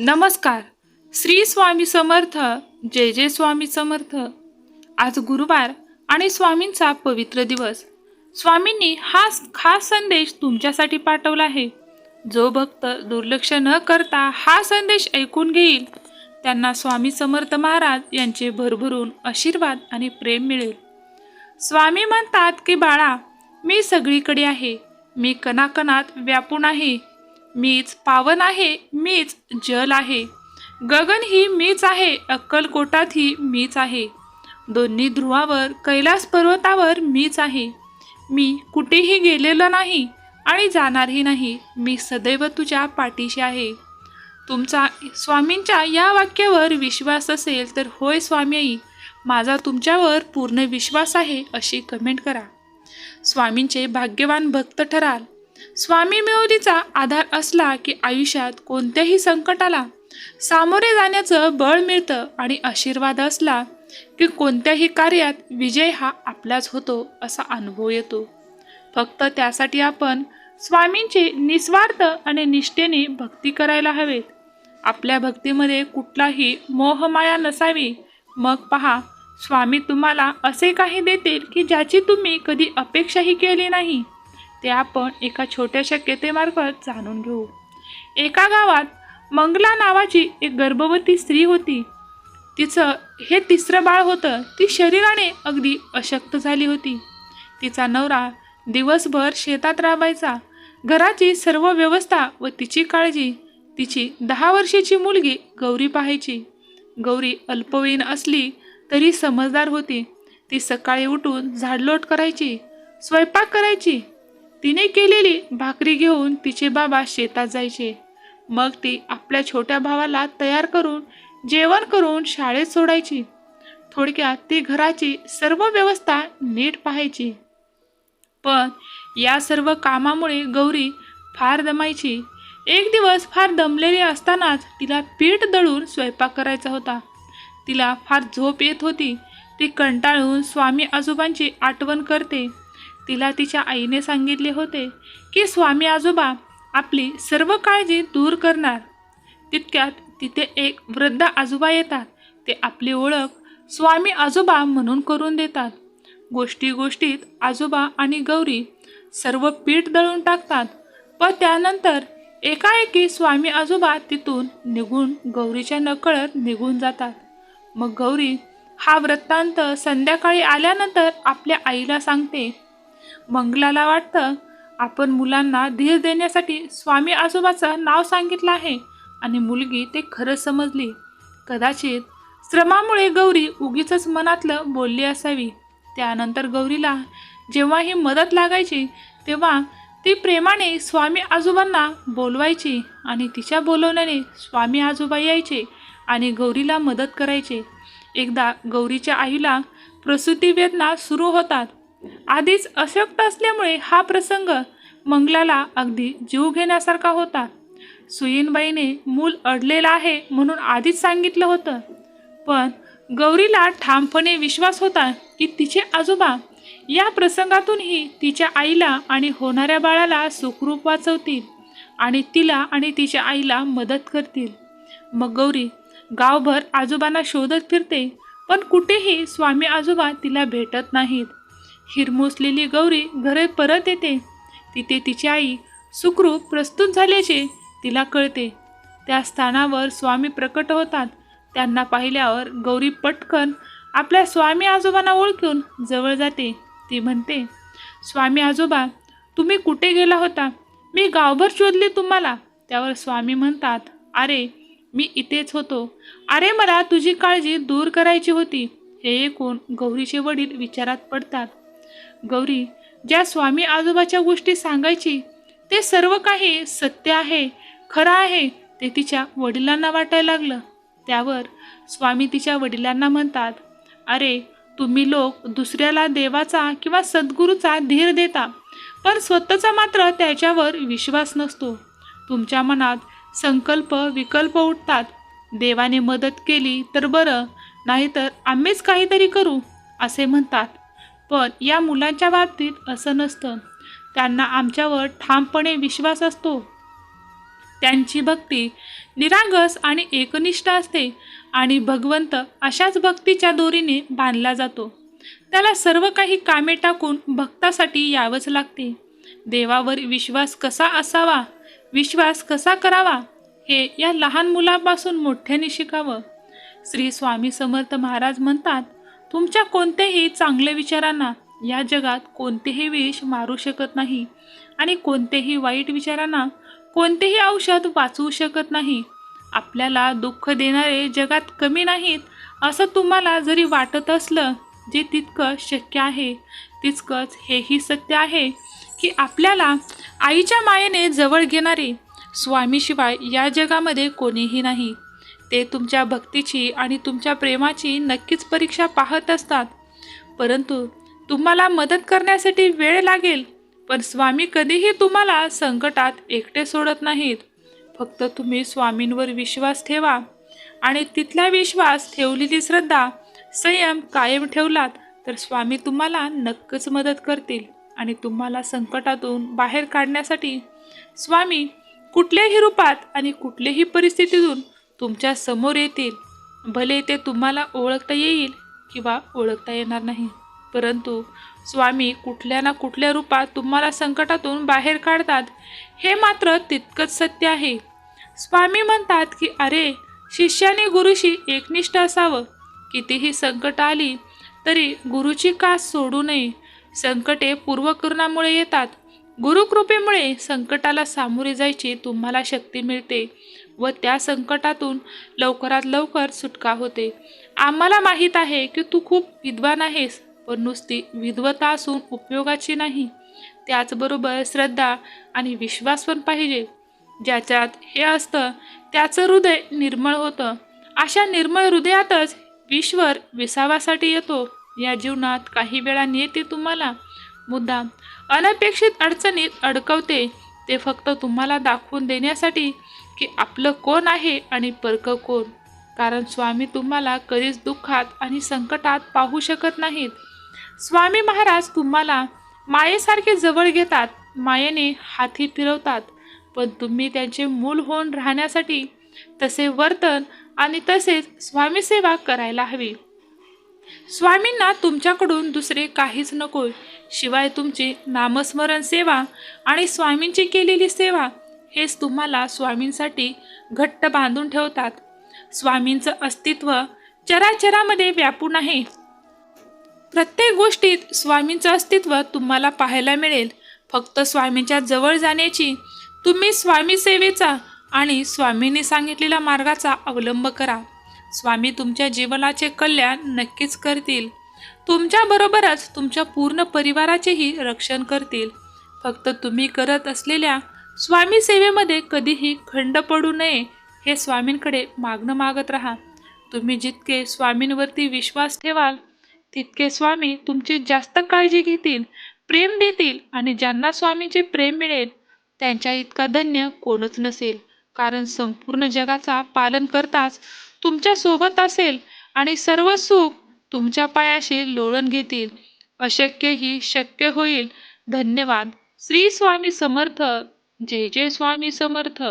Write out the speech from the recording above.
नमस्कार. श्री स्वामी समर्थ जय जय स्वामी समर्थ. आज गुरुवार आणि स्वामींचा पवित्र दिवस. स्वामींनी हा खास संदेश तुमच्यासाठी पाठवला आहे. जो भक्त दुर्लक्ष न करता हा संदेश ऐकून घेईल त्यांना स्वामी समर्थ महाराज यांचे भरभरून आशीर्वाद आणि प्रेम मिळेल. स्वामी म्हणतात की बाळा मी सगळीकडे आहे. मी कणाकणात व्यापून आहे. मीच पावन आहे मीच जल आहे. गगन ही मीच आहे अक्कलकोटात ही मीच आहे. दोन्ही ध्रुवावर कैलास पर्वतावर मीच आहे. मी कुठेही गेलेलो नाही आणि जाणारही नाही मी सदैव तुझ्या पाठीशी आहे. तुमचा स्वामींच्या या वाक्यावर विश्वास असेल तर होय स्वामी माझा तुमच्यावर पूर्ण विश्वास आहे अशी कमेंट करा. स्वामींचे भाग्यवान भक्त ठराल. स्वामी मिळवलीचा आधार असला की आयुष्यात कोणत्याही संकटाला सामोरे जाण्याचं बळ मिळतं आणि आशीर्वाद असला की कोणत्याही कार्यात विजय हा आपलाच होतो असा अनुभव येतो. फक्त त्यासाठी आपण स्वामींची निस्वार्थ आणि निष्ठेने भक्ती करायला हवेत. आपल्या भक्तीमध्ये कुठलाही मोहमाया नसावी. मग पहा स्वामी तुम्हाला असे काही देतील की ज्याची तुम्ही कधी अपेक्षाही केली नाही. ते आपण एका छोट्याशा केतेमार्फत जाणून घेऊ. एका गावात मंगला नावाची एक गर्भवती स्त्री होती. तिचं हे तिसरं बाळ होतं ती शरीराने अगदी अशक्त झाली होती. तिचा नवरा दिवसभर शेतात राबायचा. घराची सर्व व्यवस्था व तिची काळजी. तिची दहा वर्षाची मुलगी गौरी पाहायची. गौरी अल्पवयीन असली तरी समजदार होती. ती सकाळी उठून झाडलोट करायची स्वयंपाक करायची तिने केलेली भाकरी घेऊन तिचे बाबा शेतात जायचे. मग ती आपल्या छोट्या भावाला तयार करून जेवण करून शाळेत सोडायची. थोडक्यात ती घराची सर्व व्यवस्था नीट पाहायची. पण या सर्व कामामुळे गौरी फार दमायची. एक दिवस फार दमलेली असतानाच तिला पीठ दळून स्वयंपाक करायचा होता. तिला फार झोप येत होती. ती कंटाळून स्वामी आजोबांची आठवण करते. तिला तिच्या आईने सांगितले होते की स्वामी आजोबा आपली सर्व काळजी दूर करणार. तितक्यात तिथे एक वृद्ध आजोबा येतात. ते आपली ओळख स्वामी आजोबा म्हणून करून देतात. गोष्टी गोष्टीत आजोबा आणि गौरी सर्व पीठ दळून टाकतात व त्यानंतर एकाएकी स्वामी आजोबा तिथून निघून गौरीच्या नकळत निघून जातात. मग गौरी हा वृत्तांत संध्याकाळी आल्यानंतर आपल्या आईला सांगते मंगलाला वाटतं आपण मुलांना धीर देण्यासाठी स्वामी आजोबाचं नाव सांगितलं आहे. आणि मुलगी ते खरं समजली. कदाचित श्रमामुळे गौरी उगीच मनातलं बोलली असावी. त्यानंतर गौरीला जेव्हा ही मदत लागायची तेव्हा ती प्रेमाने स्वामी आजोबांना बोलवायची आणि तिच्या बोलवण्याने स्वामी आजोबा यायचे आणि गौरीला मदत करायचे. एकदा गौरीच्या आईला प्रसूती वेदना सुरू होतात. आधीच अशक्त असल्यामुळे हा प्रसंग मंगलाला अगदी जीव घेण्यासारखा होता. सुयीनबाईने मूल अडलेलं आहे म्हणून आधीच सांगितलं होतं. पण गौरीला ठामपणे विश्वास होता की तिचे आजोबा या प्रसंगातूनही तिच्या आईला आणि होणाऱ्या बाळाला सुखरूप वाचवतील आणि तिला आणि तिच्या आईला मदत करतील. मग गौरी गावभर आजोबांना शोधत फिरते पण कुठेही स्वामी आजोबा तिला भेटत नाहीत. हिरमोसलेली गौरी घरे परत येते. तिथे तिची आई सुखरूप प्रस्तुत झाल्याचे तिला कळते. त्या स्थानावर स्वामी प्रकट होतात. त्यांना पाहिल्यावर गौरी पटकन आपल्या स्वामी आजोबांना ओळखून जवळ जाते. ती म्हणते स्वामी आजोबा तुम्ही कुठे गेला होता? मी गावभर शोधले तुम्हाला. त्यावर स्वामी म्हणतात अरे मी इथेच होतो. अरे मला तुझी काळजी दूर करायची होती. हे ऐकून गौरीचे वडील विचारात पडतात. गौरी ज्या स्वामी आजोबाच्या गोष्टी सांगायची ते सर्व काही सत्य आहे खरं आहे ते तिच्या वडिलांना वाटायला लागलं. त्यावर स्वामी तिच्या वडिलांना म्हणतात अरे तुम्ही लोक दुसऱ्याला देवाचा किंवा सद्गुरूचा धीर देता पण स्वतःचा मात्र त्याच्यावर विश्वास नसतो. तुमच्या मनात संकल्प विकल्प उठतात. देवाने मदत केली तर बरं नाहीतर आम्हीच काहीतरी करू असे म्हणतात. पण या मुलांच्या बाबतीत असं नसतं. त्यांना आमच्यावर ठामपणे विश्वास असतो. त्यांची भक्ती निरागस आणि एकनिष्ठ असते आणि भगवंत अशाच भक्तीच्या दोरीने बांधला जातो. त्याला सर्व काही कामे टाकून भक्तासाठी यावंच लागते. देवावर विश्वास कसा असावा? विश्वास कसा करावा? हे या लहान मुलापासून मोठ्याने शिकावं. श्री स्वामी समर्थ महाराज म्हणतात तुमच्या कोणत्याही चांगल्या विचारांना या जगात कोणतेही विष मारू शकत नाही आणि कोणतेही वाईट विचारांना कोणतेही औषध वाचवू शकत नाही. आपल्याला दुःख देणारे जगात कमी नाहीत असं तुम्हाला जरी वाटत असलं जे तितकं शक्य आहे तितकंच हेही सत्य आहे की आपल्याला आईच्या मायेने जवळ घेणारे स्वामीशिवाय या जगामध्ये कोणीही नाही. ते तुमच्या भक्तीची आणि तुमच्या प्रेमाची नक्कीच परीक्षा पाहत असतात. परंतु तुम्हाला मदत करण्यासाठी वेळ लागेल पण स्वामी कधीही तुम्हाला संकटात एकटे सोडत नाहीत. फक्त तुम्ही स्वामींवर विश्वास ठेवा आणि तिथला विश्वास ठेवलेली श्रद्धा संयम कायम ठेवलात तर स्वामी तुम्हाला नक्कीच मदत करतील आणि तुम्हाला संकटातून बाहेर काढण्यासाठी स्वामी कुठल्याही रूपात आणि कुठल्याही परिस्थितीतून तुमच्यासमोर येतील भले ते तुम्हाला ओळखता येईल किंवा ओळखता येणार नाही. परंतु स्वामी कुठल्या ना कुठल्या रूपात तुम्हाला संकटातून बाहेर काढतात हे मात्र तितकंच सत्य आहे. स्वामी म्हणतात की अरे शिष्याने गुरुशी एकनिष्ठ असावं. कितीही संकट आली तरी गुरुची कास सोडू नये. संकटे पूर्वकरणामुळे येतात. गुरुकृपेमुळे संकटाला सामोरे जायची तुम्हाला शक्ती मिळते. व त्या संकटातून लवकरात लवकर सुटका होते. आम्हाला माहीत आहे की तू खूप विद्वान आहेस पण नुसती विद्वता असून उपयोगाची नाही. त्याचबरोबर श्रद्धा आणि विश्वास पण पाहिजे. ज्याच्यात हे असतं त्याचं हृदय निर्मळ होतं. अशा निर्मळ हृदयातच ईश्वर विसावासाठी येतो. या जीवनात काही वेळा येते तुम्हाला. मुद्दाम अनपेक्षित अडचणीत अडकवते. ते फक्त तुम्हाला दाखवून देण्यासाठी की आपलं कोण आहे आणि परकं कोण? कारण स्वामी तुम्हाला कधीच दुःखात आणि संकटात पाहू शकत नाहीत. स्वामी महाराज तुम्हाला मायेसारखे जवळ घेतात मायेने हाती फिरवतात. पण तुम्ही त्यांचे मूल होऊन राहण्यासाठी तसे वर्तन आणि तसेच स्वामी सेवा करायला हवी. स्वामींना तुमच्याकडून दुसरे काहीच नको शिवाय तुमची नामस्मरण सेवा आणि स्वामींची केलेली सेवा हेच तुम्हाला स्वामींसाठी घट्ट बांधून ठेवतात. स्वामींचं अस्तित्व चराचरामध्ये व्यापून आहे. प्रत्येक गोष्टीत स्वामींचं अस्तित्व तुम्हाला पाहायला मिळेल. फक्त स्वामींच्या जवळ जाण्याची तुम्ही स्वामी सेवेचा आणि स्वामींनी सांगितलेल्या मार्गाचा अवलंब करा. स्वामी तुमच्या जीवनाचे कल्याण नक्कीच करतील. तुमच्याबरोबरच तुमच्या पूर्ण परिवाराचेही रक्षण करतील. फक्त तुम्ही करत असलेल्या स्वामी सेवेमध्ये कधीही खंड पडू नये हे स्वामींकडे मागणं मागत राहा. तुम्ही जितके स्वामींवरती विश्वास ठेवाल तितके स्वामी तुमची जास्त काळजी घेतील प्रेम देतील आणि ज्यांना स्वामीचे प्रेम मिळेल त्यांच्या इतका धन्य कोणच नसेल. कारण संपूर्ण जगाचा पालन करताच तुमच्यासोबत असेल आणि सर्व सुख तुमच्या पायाशी लोळण घेतील. अशक्य ही शक्य होईल. धन्यवाद. श्री स्वामी समर्थ. जय जय स्वामी समर्थ